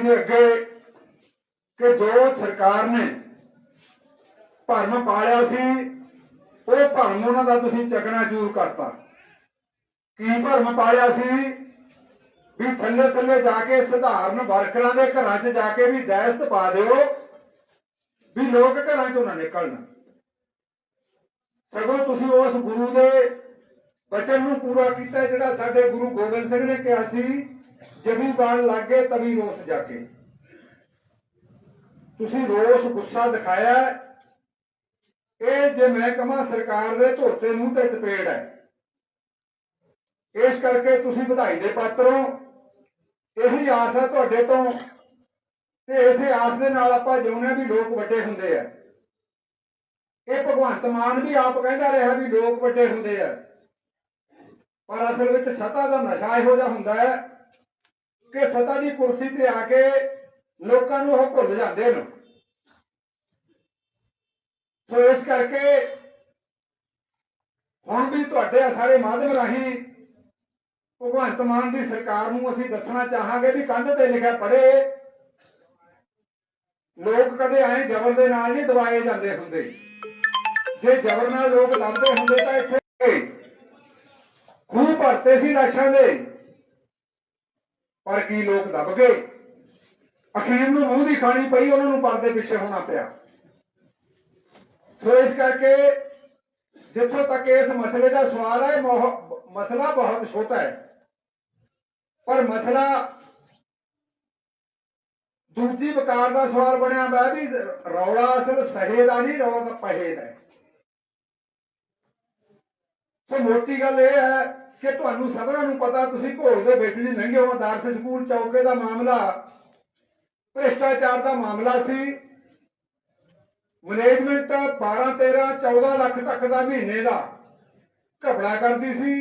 ਸਮਾਜ ਅੱਗੇ ਕਿ ਜੋ ਸਰਕਾਰ ਨੇ ਭਰਮ ਪਾਲਿਆ ਸੀ, ਉਹ ਭਰਮ ਉਹਨਾਂ ਦਾ ਤੁਸੀਂ ਚੱਕਣਾ ਚੂਰ ਕਰਤਾ। ਕੀ ਭਰਮ ਪਾਲਿਆ ਸੀ? ਵੀ ਥੱਲੇ ਥੱਲੇ ਜਾ ਕੇ ਸਧਾਰਨ ਵਰਕਰਾਂ ਦੇ ਘਰਾਂ 'ਚ ਜਾ ਕੇ ਵੀ ਦਹਿਸ਼ਤ ਪਾ ਦਿਓ, ਵੀ ਲੋਕ ਘਰਾਂ 'ਚੋਂ ਨਾ ਨਿਕਲਣ। ਸਗੋਂ ਤੁਸੀਂ ਉਸ ਗੁਰੂ ਦੇ ਬਚਨ ਨੂੰ ਪੂਰਾ ਕੀਤਾ, ਜਿਹੜਾ ਸਾਡੇ ਗੁਰੂ ਗੋਬਿੰਦ ਸਿੰਘ ਨੇ ਕਿਹਾ ਸੀ ਜਮੀ ਬਾਣ ਲੱਗੇ ਤਵੀ ਰੋਸ ਜਾਗੇ। ਤੁਸੀਂ ਰੋਸ ਗੁੱਸਾ ਦਿਖਾਇਆ ਇਹ ਜੇ ਮੈਂ ਕਹਾਂ ਸਰਕਾਰ ਦੇ ਧੋਤੇ ਨੂੰ ਤੇ ਚਪੇੜ ਹੈ। ਇਸ ਕਰਕੇ ਤੁਸੀਂ ਵਧਾਈ ਦੇ ਪਾਤਰ ਹੋ। ਇਹੀ ਆਸ ਹੈ ਤੁਹਾਡੇ ਤੋਂ। ਤੇ ਇਸੇ ਆਸ ਦੇ ਨਾਲ ਆਪਾਂ ਜਿਉਂਦੇ ਵੀ ਲੋਕ ਵੱਡੇ ਹੁੰਦੇ ਆ। ਇਹ ਭਗਵੰਤ ਮਾਨ ਵੀ ਆਪ ਕਹਿੰਦਾ ਰਿਹਾ ਵੀ ਲੋਕ ਵੱਡੇ ਹੁੰਦੇ ਆ। ਪਰ ਅਸਲ ਵਿੱਚ ਸਤਾ ਦਾ ਨਸ਼ਾ ਇਹੋ ਜਿਹਾ ਹੁੰਦਾ ਹੈ। ਕਿ ਸਤਾ ਦੀ ਕੁਰਸੀ ਤੇ ਆ ਕੇ ਲੋਕਾਂ ਨੂੰ ਉਹ ਭੁੱਲ ਜਾਂਦੇ ਨੇ। ਸੋ ਇਸ ਕਰਕੇ ਹੁਣ ਵੀ ਤੁਹਾਡੇ ਸਾਰੇ ਮਾਧਿਅਮ ਰਾਹੀਂ ਭਗਵੰਤ ਮਾਨ ਦੀ ਸਰਕਾਰ ਨੂੰ ਅਸੀਂ ਦੱਸਣਾ ਚਾਹਾਂਗੇ ਵੀ ਕੰਧ ਤੇ ਲਿਖਿਆ ਪੜੇ ਲੋਕ ਕਦੇ ਐ ਜ਼ਬਰ ਦੇ ਨਾਲ ਨਹੀਂ ਦਬਾਏ ਜਾਂਦੇ ਹੁੰਦੇ। ਜੇ ਜ਼ਬਰ ਨਾਲ ਲੋਕ ਦਬਦੇ ਹੁੰਦੇ ਤਾਂ ਇੱਥੇ ਖੂਹ ਭਰਤੇ ਸੀ ਲਾਸ਼ਾਂ ਦੇ। ਪਰ ਕੀ ਲੋਕ ਦਬ ਗਏ? ਅਖੀਰ ਨੂੰ ਮੂੰਹ ਦੀ ਖਾਣੀ ਪਈ, ਉਹਨਾਂ ਨੂੰ ਪਰਦੇ ਪਿੱਛੇ ਹੋਣਾ ਪਿਆ। ਸੋ ਇਸ ਕਰਕੇ ਜਿੱਥੋਂ ਤੱਕ ਇਸ ਮਸਲੇ ਦਾ ਸਵਾਲ ਹੈ ਮਸਲਾ ਬਹੁਤ ਛੋਟਾ ਹੈ। ਪਰ ਮਸਲਾ ਦੂਜੀ ਵਿਕਾਰ ਦਾ ਸਵਾਲ ਬਣਿਆ ਹੋਇਆ ਵੀ ਰੌਲਾ ਅਸਲ ਸਹੇ ਦਾ ਨਹੀਂ, ਰੌਲਾ ਤਾਂ ਪਹੇ ਦਾ ਹੈ ਸੋ ਮੋਟੀ ਗੱਲ ਇਹ ਹੈ ਕਿ ਤੁਹਾਨੂੰ ਸਭਨਾਂ ਨੂੰ ਪਤਾ, ਤੁਸੀਂ ਘੋਲ ਦੇ ਵਿੱਚ ਨਹੀਂ ਲੰਘੇ ਹੋ। ਆਦਰਸ਼ ਸਕੂਲ ਚੌਕੇ ਦਾ ਮਾਮਲਾ, ਭ੍ਰਿਸ਼ਟਾਚਾਰ ਦਾ ਮਾਮਲਾ ਸੀ। ਮੈਨੇਜਮੈਂਟ 12 13 14 ਲੱਖ ਤੱਕ ਦਾ ਮਹੀਨੇ ਦਾ ਘਪਲਾ ਕਰਦੀ ਸੀ।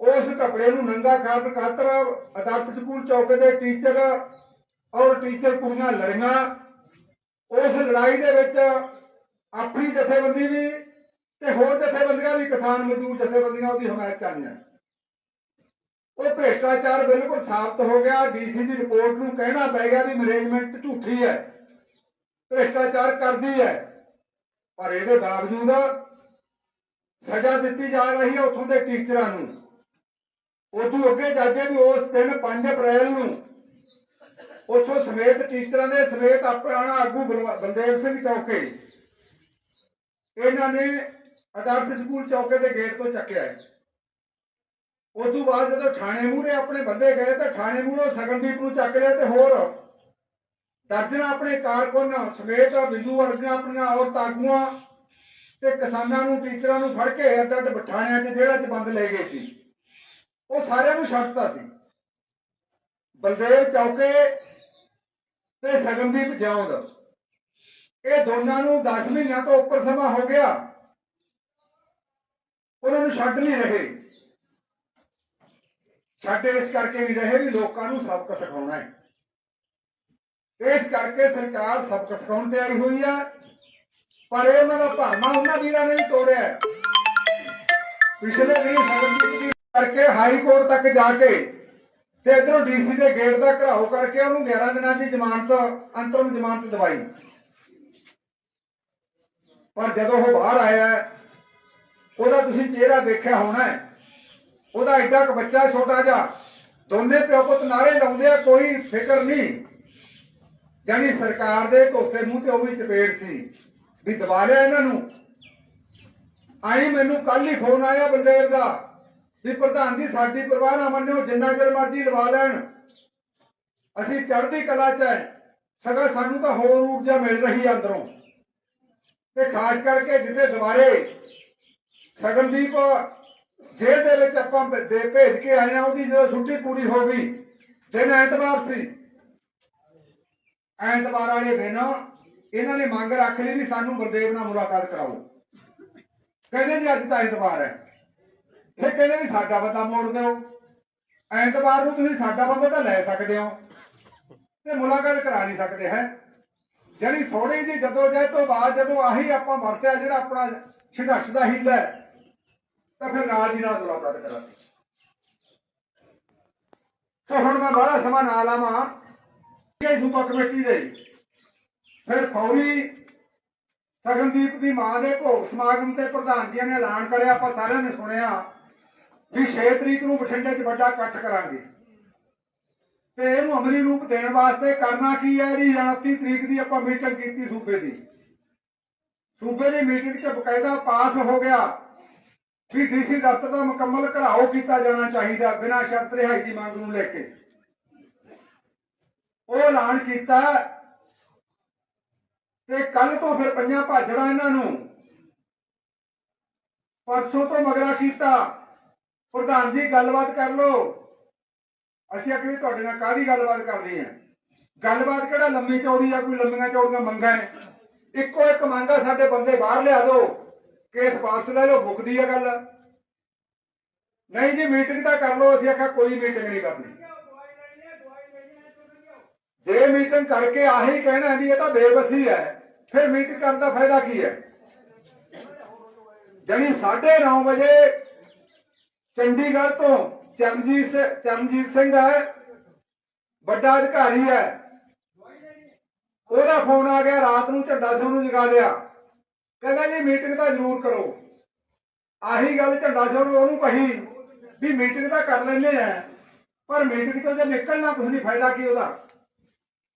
ਉਸ ਘਪਲੇ ਨੂੰ ਨੰਗਾ ਖਾਤ ਖਾਤਰ ਆਦਰਸ਼ ਸਕੂਲ ਚੌਕੇ ਦੇ ਟੀਚਰ ਔਰ ਟੀਚਰ ਕੁੜੀਆਂ ਲੜੀਆਂ। ਉਸ ਲੜਾਈ ਦੇ ਵਿੱਚ ਆਪਣੀ ਜਥੇਬੰਦੀ ਵੀ ਤੇ ਹੋਰ ਜਥੇਬੰਦੀਆਂ ਵੀ, ਕਿਸਾਨ ਮਜ਼ਦੂਰ ਜਥੇਬੰਦੀਆਂ, ਉਹਦੀ ਹਮਾਇਤ ਚਾਹੀਆਂ ਉਹ ਭ੍ਰਿਸ਼ਟਾਚਾਰ ਬਿਲਕੁਲ ਸਾਬਤ ਹੋ ਗਿਆ। ਡੀਸੀ ਦੀ ਰਿਪੋਰਟ ਨੂੰ ਕਹਿਣਾ ਪੈ ਗਿਆ ਵੀ ਮੈਨੇਜਮੈਂਟ ਝੂਠੀ ਹੈ। ਭ੍ਰਿਸ਼ਟਾਚਾਰ ਕਰਦੀ ਹੈ। ਪਰ ਇਹਦੇ ਬਾਵਜੂਦ ਸਜ਼ਾ ਦਿੱਤੀ ਜਾ ਰਹੀ ਹੈ ਉੱਥੋਂ ਦੇ ਟੀਚਰਾਂ ਨੂੰ। ਉਦੋਂ ਅੱਗੇ ਜਾਜੇ ਵੀ ਉਸ ਦਿਨ 5 ਅਪ੍ਰੈਲ ਨੂੰ ਉੱਥੋਂ ਸਮੇਤ ਟੀਚਰਾਂ ਦੇ ਸਮੇਤ ਆਪਣਾ ਆਗੂ ਬਲਵਾ- ਬਲਦੇਵ ਸਿੰਘ ਚੌਕੇ। ਇਹਨਾਂ ਨੇ ਆਦਰਸ਼ ਸਕੂਲ ਚੌਕੇ ਦੇ ਗੇਟ ਤੋਂ ਚੱਕਿਆ ਹੈ। ਉਦੋਂ ਬਾਅਦ ਜਦੋਂ ਥਾਣੇ ਮੂਹਰੇ ਆਪਣੇ ਬੰਦੇ ਗਏ ਤਾਂ ਥਾਣੇ ਮੂਹਰੋਂ ਸਗਨਦੀਪ ਨੂੰ ਚੱਕ ਲਿਆ ਤੇ ਹੋਰ ਦਰਜਨਾਂ ਆਪਣੇ ਕਾਰਕੁਨ ਸਮੇਤ ਬਿੰਦੂ ਵਰਗੀਆਂ ਆਪਣੀਆਂ ਔਰਤਾਂ ਆਗੂਆਂ ਤੇ ਕਿਸਾਨਾਂ ਨੂੰ, ਟੀਚਰਾਂ ਨੂੰ ਫੜ ਕੇ ਅੱਡ ਅੱਡ ਬਠਾਣਿਆਂ 'ਚ, ਜੇਲ੍ਹਾਂ 'ਚ ਬੰਦ ਲੈ ਗਏ ਸੀ। ਉਹ ਸਾਰਿਆਂ ਨੂੰ ਛੱਡਤਾ ਸੀ। ਬਲਦੇਵ ਚੌਕੇ ਤੇ ਸਗਨਦੀਪ ਜਿਉਂਦ। ਇਹ ਦੋਨਾਂ ਨੂੰ 10 ਮਹੀਨਿਆਂ ਤੋਂ ਉੱਪਰ ਸਮਾਂ ਹੋ ਗਿਆ। ਉਹਨਾਂ ਨੂੰ ਛੱਡ ਨਹੀਂ ਰਹੇ। ਛੱਡ ਇਸ ਕਰਕੇ ਵੀ ਰਹੇ ਵੀ ਲੋਕਾਂ ਨੂੰ ਸਬਕ ਸਿਖਾਉਣਾ ਹੈ। ਇਸ ਕਰਕੇ ਸਰਕਾਰ ਸਬਕ ਸਿਖਾਉਣ ਤੇ ਆਈ ਹੋਈ ਹੈ ਪਰ ਇਹ ਉਹਨਾਂ ਦਾ ਭਾਰਮਾ ਉਹਨਾਂ ਵੀਰਾਂ ਨੇ ਵੀ ਤੋੜਿਆ ਪਿਛਲੇ ਵੀ ਸਗਨਦੀਪ ਕਰਕੇ ਹਾਈ ਕੋਰਟ ਤੱਕ ਜਾ ਕੇ ਤੇ ਇਧਰੋਂ ਡੀਸੀ ਦੇ ਗੇਟ ਦਾ ਘਰਾਓ ਕਰਕੇ ਉਹਨੂੰ 11 ਦਿਨਾਂ ਦੀ ਜ਼ਮਾਨਤ, ਅੰਤਰਮ ਜ਼ਮਾਨਤ ਦਵਾਈ। ਪਰ ਜਦੋਂ ਉਹ ਬਾਹਰ ਆਇਆ ਉਹਦਾ ਤੁਸੀਂ ਚਿਹਰਾ ਦੇਖਿਆ ਹੋਣਾ ਹੈ। ਉਹਦਾ ਐਡਾ ਕੁ ਬੱਚਾ ਛੋਟਾ ਜਿਹਾ। ਦੋਨੇ ਪਿਓ ਪੁੱਤ ਨਾਰੇ ਲਾਉਂਦੇ ਆ, ਕੋਈ ਫਿਕਰ ਨਹੀਂ। ਜਾਨੀ ਸਰਕਾਰ ਦੇ ਧੋਤੇ ਮੂੰਹ ਤੇ ਉਹ ਵੀ ਚਪੇੜ ਸੀ ਵੀ ਦਬਾ ਲਿਆ ਇਹਨਾਂ ਨੂੰ। ਆਈ ਮੈਨੂੰ ਕੱਲ ਹੀ ਫੋਨ ਆਇਆ ਬਲਦੇਵ ਦਾ ਵੀ ਪ੍ਰਧਾਨ ਜੀ, ਸਾਡੀ ਪਰਵਾਹ ਨਾ ਮੰਨਿਓ, ਜਿੰਨਾ ਚਿਰ ਮਰਜ਼ੀ ਲਵਾ ਲੈਣ। ਅਸੀਂ ਚੜ੍ਹਦੀ ਕਲਾ ਚ ਹੈ। ਸਗਾ ਸਾਨੂੰ ਤਾਂ ਹੋਰ ਊਰਜਾ ਮਿਲ ਰਹੀ ਹੈ ਅੰਦਰੋਂ। ਤੇ ਖਾਸ ਕਰਕੇ ਜਿੱਥੇ ਦੁਬਾਰੇ ਸਗਨਦੀਪ ਜੇਲ੍ਹ ਦੇ ਵਿੱਚ ਆਪਾਂ ਦੇ ਭੇਜ ਕੇ ਆਏ ਆ ਉਹਦੀ ਜਦੋਂ ਛੁੱਟੀ ਪੂਰੀ ਹੋ ਗਈ, ਦਿਨ ਐਤਵਾਰ ਸੀ। ਐਤਵਾਰ ਵਾਲੇ ਦਿਨ ਇਹਨਾਂ ਨੇ ਮੰਗ ਰੱਖ ਲਈ ਵੀ ਸਾਨੂੰ ਗੁਰਦੇਵ ਨਾਲ ਮੁਲਾਕਾਤ ਕਰਾਓ। ਕਹਿੰਦੇ ਜੀ, ਅੱਜ ਤਾਂ ਐਤਵਾਰ ਹੈ। ਫਿਰ ਕਹਿੰਦੇ ਵੀ ਸਾਡਾ ਬੰਦਾ ਮੋੜ ਦਿਓ। ਐਤਵਾਰ ਨੂੰ ਤੁਸੀਂ ਸਾਡਾ ਬੰਦਾ ਤਾਂ ਲੈ ਸਕਦੇ ਹੋ। ਤੇ ਮੁਲਾਕਾਤ ਕਰਾ ਨਹੀਂ ਸਕਦੇ, ਹੈ। ਜਿਹੜੀ ਥੋੜੀ ਜਿਹੀ ਜਦੋਂ ਜੈ ਤੋਂ ਬਾਅਦ ਜਦੋਂ ਆਹੀ ਆਪਾਂ ਵਰਤਿਆ ਜਿਹੜਾ ਆਪਣਾ ਸੰਘਰਸ਼ ਦਾ ਹੀਲਾ ਹੈ ਤਾਂ ਫਿਰ ਨਾਲ ਦੀ ਨਾਲ ਮੁਲਾਕਾਤ ਕਰਾਂਗੇ। ਸੋ ਹੁਣ ਮੈਂ ਬੜਾ ਸਮਾਂ ਨਾ ਲਾਵਾਂ। ਇਹ ਸੂਬਾ ਕਮੇਟੀ ਦੇ। ਫਿਰ ਫੌਰੀ ਸਗਨਦੀਪ ਦੀ ਮਾਂ ਦੇ ਭੋਗ ਸਮਾਗਮ ਤੇ ਪ੍ਰਧਾਨ ਜੀ ਨੇ ਐਲਾਨ ਕਰਿਆ, ਆਪਾਂ ਸਾਰਿਆਂ ਨੇ ਸੁਣਿਆ ਵੀ 6 ਤਰੀਕ ਨੂੰ ਬਠਿੰਡੇ 'ਚ ਵੱਡਾ ਇਕੱਠ ਕਰਾਂਗੇ। ਤੇ ਇਹਨੂੰ ਅਮਲੀ ਰੂਪ ਦੇਣ ਵਾਸਤੇ ਕਰਨਾ ਕੀ ਹੈ? ਇਹਦੀ 29 ਤਰੀਕ ਦੀ ਆਪਾਂ ਮੀਟਿੰਗ ਕੀਤੀ ਸੂਬੇ ਦੀ। ਸੂਬੇ ਦੀ ਮੀਟਿੰਗ 'ਚ ਬਕਾਇਦਾ ਪਾਸ ਹੋ ਗਿਆ। ਵੀ ਡੀਸੀ ਦਫ਼ਤਰ ਦਾ ਮੁਕੰਮਲ ਘਰਾਓ ਕੀਤਾ ਜਾਣਾ ਚਾਹੀਦਾ ਬਿਨਾਂ ਸ਼ਰਤ ਰਿਹਾਈ ਦੀ ਮੰਗ ਨੂੰ ਲੈ ਕੇ। ਉਹ ਐਲਾਨ ਕੀਤਾ ਤੇ ਕੱਲ ਤੋਂ ਫਿਰ ਪੰਜਾਂ ਭਾਜੜਾ ਇਹਨਾਂ ਨੂੰ ਪਰਸੋਂ ਤੋਂ ਮਗਰਾ ਕੀਤਾ। ਪ੍ਰਧਾਨ ਜੀ, ਗੱਲਬਾਤ ਕਰ ਲਓ। ਅਸੀਂ ਆਖਿਆ ਵੀ ਤੁਹਾਡੇ ਨਾਲ ਕਾਹਦੀ ਗੱਲਬਾਤ ਕਰਨੀ ਹੈ? ਗੱਲਬਾਤ ਕਿਹੜਾ ਲੰਮੀ ਚੌੜੀ ਆ, ਕੋਈ ਲੰਮੀਆਂ ਚੌੜੀਆਂ ਮੰਗਾਂ ਹੈ? ਇੱਕੋ ਇੱਕ ਮੰਗ ਸਾਡੇ ਬੰਦੇ ਬਾਹਰ ਲਿਆ ਦਿਓ। ਕੇਸ ਵਾਪਸ ਲੈ ਲਓ ਮੁੱਕਦੀ ਹੈ ਗੱਲ। ਨਹੀਂ ਜੀ ਮੀਟਿੰਗ ਤਾਂ ਕਰ ਲਓ, ਅਸੀਂ ਆਖਿਆ ਕੋਈ ਮੀਟਿੰਗ ਨਹੀਂ ਕਰਨੀ। ਜੇ ਮੀਟਿੰਗ ਕਰਕੇ ਆਹੀ ਕਹਿਣਾ ਵੀ ਇਹ ਤਾਂ ਬੇਬਸੀ ਹੈ, ਫਿਰ ਮੀਟਿੰਗ ਕਰਨ ਦਾ ਫਾਇਦਾ ਕੀ ਹੈ? ਜਾਣੀ 9:30 ਵਜੇ ਚੰਡੀਗੜ੍ਹ ਤੋਂ ਚਰਨਜੀਤ ਚਰਨਜੀਤ ਸਿੰਘ ਹੈ, ਵੱਡਾ ਅਧਿਕਾਰੀ ਹੈ। ਉਹਦਾ ਫੋਨ ਆ ਗਿਆ, ਰਾਤ ਨੂੰ ਝੰਡਾ ਸਿੰਘ ਨੂੰ ਜਗਾ ਲਿਆ। ਕਹਿੰਦਾ ਜੀ ਮੀਟਿੰਗ ਤਾਂ ਜ਼ਰੂਰ ਕਰੋ। ਆਹੀ ਗੱਲ ਝੰਡਾ ਸਿੰਘ ਨੂੰ ਉਹਨੂੰ ਕਹੀ ਵੀ ਮੀਟਿੰਗ ਤਾਂ ਕਰ ਲੈਂਦੇ ਆ, ਪਰ ਮੀਟਿੰਗ ਤੋਂ ਜੇ ਨਿਕਲਣਾ ਕੁਝ ਨਹੀਂ, ਫਾਇਦਾ ਕੀ ਉਹਦਾ?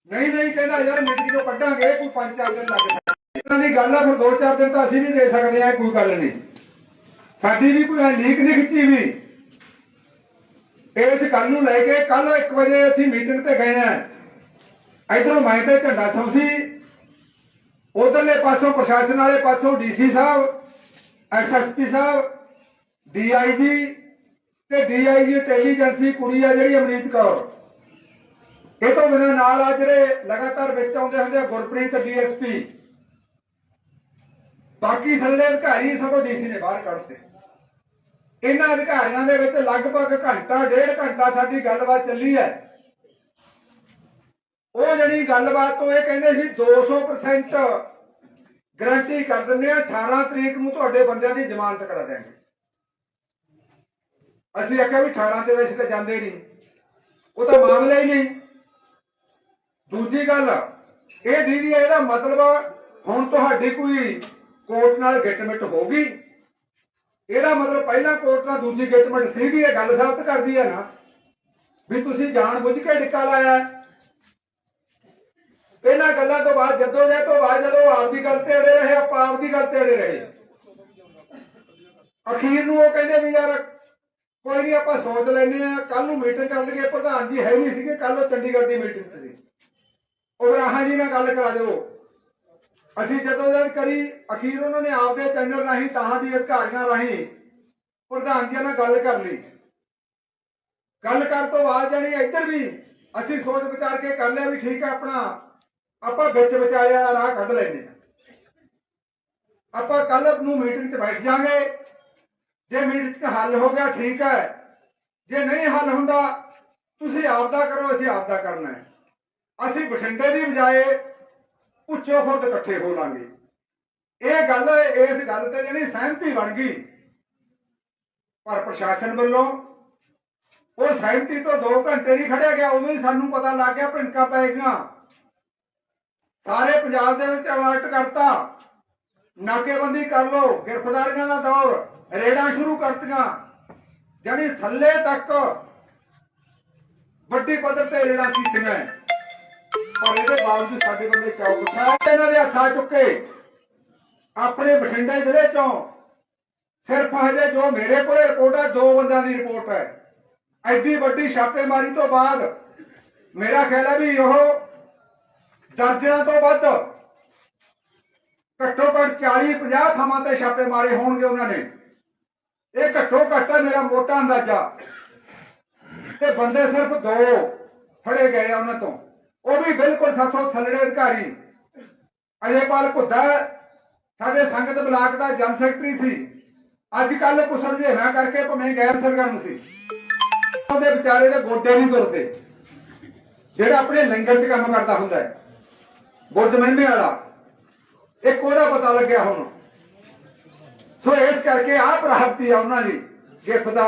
ਨਹੀਂ ਨਹੀਂ, ਕਹਿੰਦਾ ਯਾਰ ਮੀਟਿੰਗ ਤੋਂ ਕੱਢਾਂਗੇ, ਕੋਈ ਪੰਜ ਚਾਰ ਦਿਨ ਲੱਗ ਜਾਣਗੇ। ਇਹਨਾਂ ਦੀ ਗੱਲ ਆ, ਫਿਰ ਦੋ ਚਾਰ ਦਿਨ ਤਾਂ ਅਸੀਂ ਵੀ ਦੇ ਸਕਦੇ ਆ, ਕੋਈ ਗੱਲ ਨਹੀਂ। ਸਾਡੀ ਵੀ ਕੋਈ ਲੀਕ ਨਹੀਂ ਖਿੱਚੀ ਵੀ। ਇਸ ਗੱਲ ਨੂੰ ਲੈ ਕੇ ਕੱਲ 1 ਵਜੇ ਅਸੀਂ ਮੀਟਿੰਗ ਤੇ ਗਏ ਆ। ਇਧਰੋਂ ਮੈਂ ਤੇ ਝੰਡਾ ਸੌਸੀ ਉਧਰਲੇ ਪਾਸੋਂ ਪ੍ਰਸ਼ਾਸਨ ਵਾਲੇ ਪਾਸੋਂ ਡੀਸੀ ਸਾਹਿਬ ਐਸਐਸਪੀ ਸਾਹਿਬ ਡੀਆਈਜੀ ਤੇ ਡੀਆਈਜੀ ਇੰਟੈਲੀਜੈਂਸੀ ਕੁੜੀ ਆ ਜਿਹੜੀ ਅਮਰੀਤ ਕੌਰ। ਇਹ ਤੋਂ ਬਿਨਾਂ ਨਾਲ ਆ ਜਿਹੜੇ ਲਗਾਤਾਰ ਵਿੱਚ ਆਉਂਦੇ ਹੁੰਦੇ ਆ ਗੁਰਪ੍ਰੀਤ ਡੀਐਸਪੀ ਬਾਕੀ ਥੱਲੇ ਅਧਿਕਾਰੀ ਸਗੋਂ ਡੀਸੀ ਨੇ ਬਾਹਰ ਕੱਢਤੇ। ਇਹਨਾਂ ਅਧਿਕਾਰੀਆਂ ਦੇ ਵਿੱਚ ਲਗਭਗ ਘੰਟਾ, ਡੇਢ ਘੰਟਾ ਸਾਡੀ ਗੱਲਬਾਤ ਚੱਲੀ ਹੈ। ਉਹ ਜਿਹੜੀ ਗੱਲਬਾਤ ਤੋਂ ਇਹ ਕਹਿੰਦੇ ਸੀ 200% ਗਰੰਟੀ ਕਰ ਦਿੰਦੇ ਆ 18 ਤਰੀਕ ਨੂੰ ਤੁਹਾਡੇ ਬੰਦਿਆਂ ਦੀ ਜ਼ਮਾਨਤ ਕਰਾ ਦਿਆਂਗੇ। ਅਸੀਂ ਆਖਿਆ ਵੀ 18 ਤੇ ਅਸੀਂ ਤਾਂ ਜਾਂਦੇ ਨਹੀਂ। ਉਹ ਤਾਂ ਮਾਮਲਾ ਹੀ ਨਹੀਂ। ਦੂਜੀ ਗੱਲ, ਇਹ ਦੀਦੀ, ਇਹਦਾ ਮਤਲਬ ਹੁਣ ਤੁਹਾਡੀ ਕੋਈ ਕੋਰਟ ਨਾਲ ਗਿੱਟਮਿਟ ਹੋਗੀ ਇਹਦਾ ਮਤਲਬ ਪਹਿਲਾਂ ਕੋਰਟ ਨਾਲ ਦੂਜੀ ਗਿੱਟਮਿਟ ਸੀਗੀ, ਇਹ ਗੱਲ ਸਾਬਤ ਕਰਦੀ ਹੈ ਨਾ। ਵੀ ਤੁਸੀਂ ਜਾਣ ਬੁੱਝ ਕੇ ਡਿੱਕਾ ਲਾਇਆ। ਇਹਨਾਂ ਗੱਲਾਂ ਤੋਂ ਬਾਅਦ ਜਦੋਂ ਜੇ ਤੋਂ ਬਾਅਦ ਜਦੋਂ ਆਪਦੀ ਗੱਲ ਤੇ ਅੜੇ ਰਹੇ, ਆਪਾਂ ਆਪਦੀ ਗੱਲ ਤੇ ਅੜੇ ਰਹੇ। ਅਖੀਰ ਨੂੰ ਉਹ ਕਹਿੰਦੇ ਵੀ ਯਾਰ, ਕੋਈ ਨਹੀਂ ਆਪਾਂ ਸੋਚ ਲੈਨੇ ਆ ਕੱਲ ਨੂੰ ਮੀਟਿੰਗ ਕਰ ਪ੍ਰਧਾਨ ਜੀ ਹੈ ਨਹੀਂ ਸੀਗੇ ਕੱਲ ਉਹ ਚੰਡੀਗੜ੍ਹ ਦੀ ਮੀਟਿੰਗ ਸੀ। ਉਹ ਰਾਹਾਂ ਜੀ ਨਾਲ ਗੱਲ ਕਰਾ ਦਿਓ। ਅਸੀਂ ਜਦੋਂ ਜਦ ਕਰੀ, ਅਖੀਰ ਉਹਨਾਂ ਨੇ ਆਪਦੇ ਚੈਨਲ ਰਾਹੀਂ ਤਾਂ ਦੀ ਅਧਿਕਾਰੀਆਂ ਰਾਹੀਂ ਪ੍ਰਧਾਨ ਜੀ ਨਾਲ ਗੱਲ ਕਰ ਲਈ। ਗੱਲ ਕਰਨ ਤੋਂ ਬਾਅਦ ਜਾਨੀ ਇੱਧਰ ਵੀ ਅਸੀਂ ਸੋਚ ਵਿਚਾਰ ਕੇ ਕਰ ਲਿਆ ਵੀ ਠੀਕ ਹੈ ਆਪਣਾ। ਆਪਾਂ ਵਿੱਚ ਵਿਚਾਲਿਆ ਵਾਲਾ ਰਾਹ ਕੱਢ ਲੈਂਦੇ ਹਾਂ। ਆਪਾਂ ਕੱਲ ਨੂੰ ਮੀਟਿੰਗ 'ਚ ਬੈਠ ਜਾਾਂਗੇ ਜੇ ਮੀਟਿੰਗ 'ਚ ਹੱਲ ਹੋ ਗਿਆ, ਠੀਕ ਹੈ। ਜੇ ਨਹੀਂ ਹੱਲ ਹੁੰਦਾ, ਤੁਸੀਂ ਆਪਦਾ ਕਰੋ, ਅਸੀਂ ਆਪਦਾ ਕਰਨਾ ਹੈ। ਅਸੀਂ ਬਠਿੰਡੇ ਦੀ ਬਜਾਏ ਉੱਚੋ ਖੁਰਦ ਇਕੱਠੇ ਹੋ ਲਾਂਗੇ। ਇਹ ਗੱਲ, ਇਸ ਗੱਲ ਤੇ ਜਿਹੜੀ ਸਹਿਮਤੀ ਬਣ ਗਈ, ਪਰ ਪ੍ਰਸ਼ਾਸਨ ਵੱਲੋਂ ਉਹ ਸਹਿਮਤੀ ਤੋਂ 2 ਘੰਟੇ ਨਹੀਂ ਖੜਿਆ ਗਿਆ, ਉਦੋਂ ਹੀ ਸਾਨੂੰ ਪਤਾ ਲੱਗ ਗਿਆ ਭਿੰਕਾ ਪੈ ਗਈਆਂ। ਸਾਰੇ ਪੰਜਾਬ ਦੇ ਵਿੱਚ ਅਲਰਟ ਕਰਤਾ। ਨਾਕੇਬੰਦੀ ਕਰ ਲਓ, ਗ੍ਰਿਫਤਾਰੀਆਂ ਦਾ ਦੌਰ, ਰੇਡਾਂ ਸ਼ੁਰੂ ਕਰਤੀਆਂ। ਜਾਨੀ ਥੱਲੇ ਤੱਕ ਵੱਡੀ ਪੱਧਰ ਤੇ ਰੇਡਾਂ ਕੀਤੀਆਂ। ਪਰ ਇਹਦੇ ਬਾਵਜੂਦ ਸਾਡੇ ਬੰਦੇ ਚੌਕਸਾ ਇਹਨਾਂ ਦੇ ਹੱਥਾਂ ਚੁੱਕੇ। ਆਪਣੇ ਬਠਿੰਡੇ ਜ਼ਿਲ੍ਹੇ ਚੋਂ ਸਿਰਫ ਹਜੇ ਜੋ ਮੇਰੇ ਕੋਲੇ ਰਿਪੋਰਟ ਹੈ ਦੋ ਬੰਦਿਆਂ ਦੀ ਰਿਪੋਰਟ ਹੈ। ਐਡੀ ਵੱਡੀ ਛਾਪੇਮਾਰੀ ਤੋਂ ਬਾਅਦ ਮੇਰਾ ਖਿਆਲ ਹੈ ਵੀ ਉਹ ਦਰਜਨਾਂ ਤੋਂ ਵੱਧ ਘੱਟੋ ਘੱਟ 40 50 ਥਾਵਾਂ ਤੇ ਛਾਪੇ ਮਾਰੇ ਹੋਣਗੇ ਉਹਨਾਂ ਨੇ। ਇਹ ਘੱਟੋ ਘੱਟ ਹੈ ਮੇਰਾ ਮੋਟਾ ਅੰਦਾਜ਼ਾ। ਤੇ ਬੰਦੇ ਸਿਰਫ ਦੋ ਫੜੇ ਗਏ ਉਹਨਾਂ ਤੋਂ। ਉਹ ਵੀ ਬਿਲਕੁਲ ਸਾਥੋਂ ਥੱਲੜੇ ਅਧਿਕਾਰੀ। ਅਜੇਪਾਲ ਘੁੱਦਾ ਸਾਡੇ ਸੰਗਤ ਬਲਾਕ ਦਾ ਜਨ ਸੈਕਟਰੀ ਸੀ। ਅੱਜ ਕੱਲ ਕੁਸਰ ਜਿਹਾ ਕਰਕੇ ਭਵੇਂ ਗੈਰ ਸਰਗਰਮ ਸੀ। ਉਹਦੇ ਵਿਚਾਰੇ ਦੇ ਗੋਡੇ ਨਹੀਂ ਤੁਰਦੇ। ਜਿਹੜਾ ਆਪਣੇ ਲੰਗਰ 'ਚ ਕੰਮ ਕਰਦਾ ਹੁੰਦਾ ਹੈ। ਬੁੱਧ ਮਹਿਮੇ ਵਾਲਾ। ਇੱਕ ਉਹਦਾ ਪਤਾ ਲੱਗਿਆ ਹੁਣ। ਸੋ ਇਸ ਕਰਕੇ ਆਹ ਪ੍ਰਾਪਤੀ ਆ ਉਹਨਾਂ ਦੀ, ਕਿ ਖੁਦਾ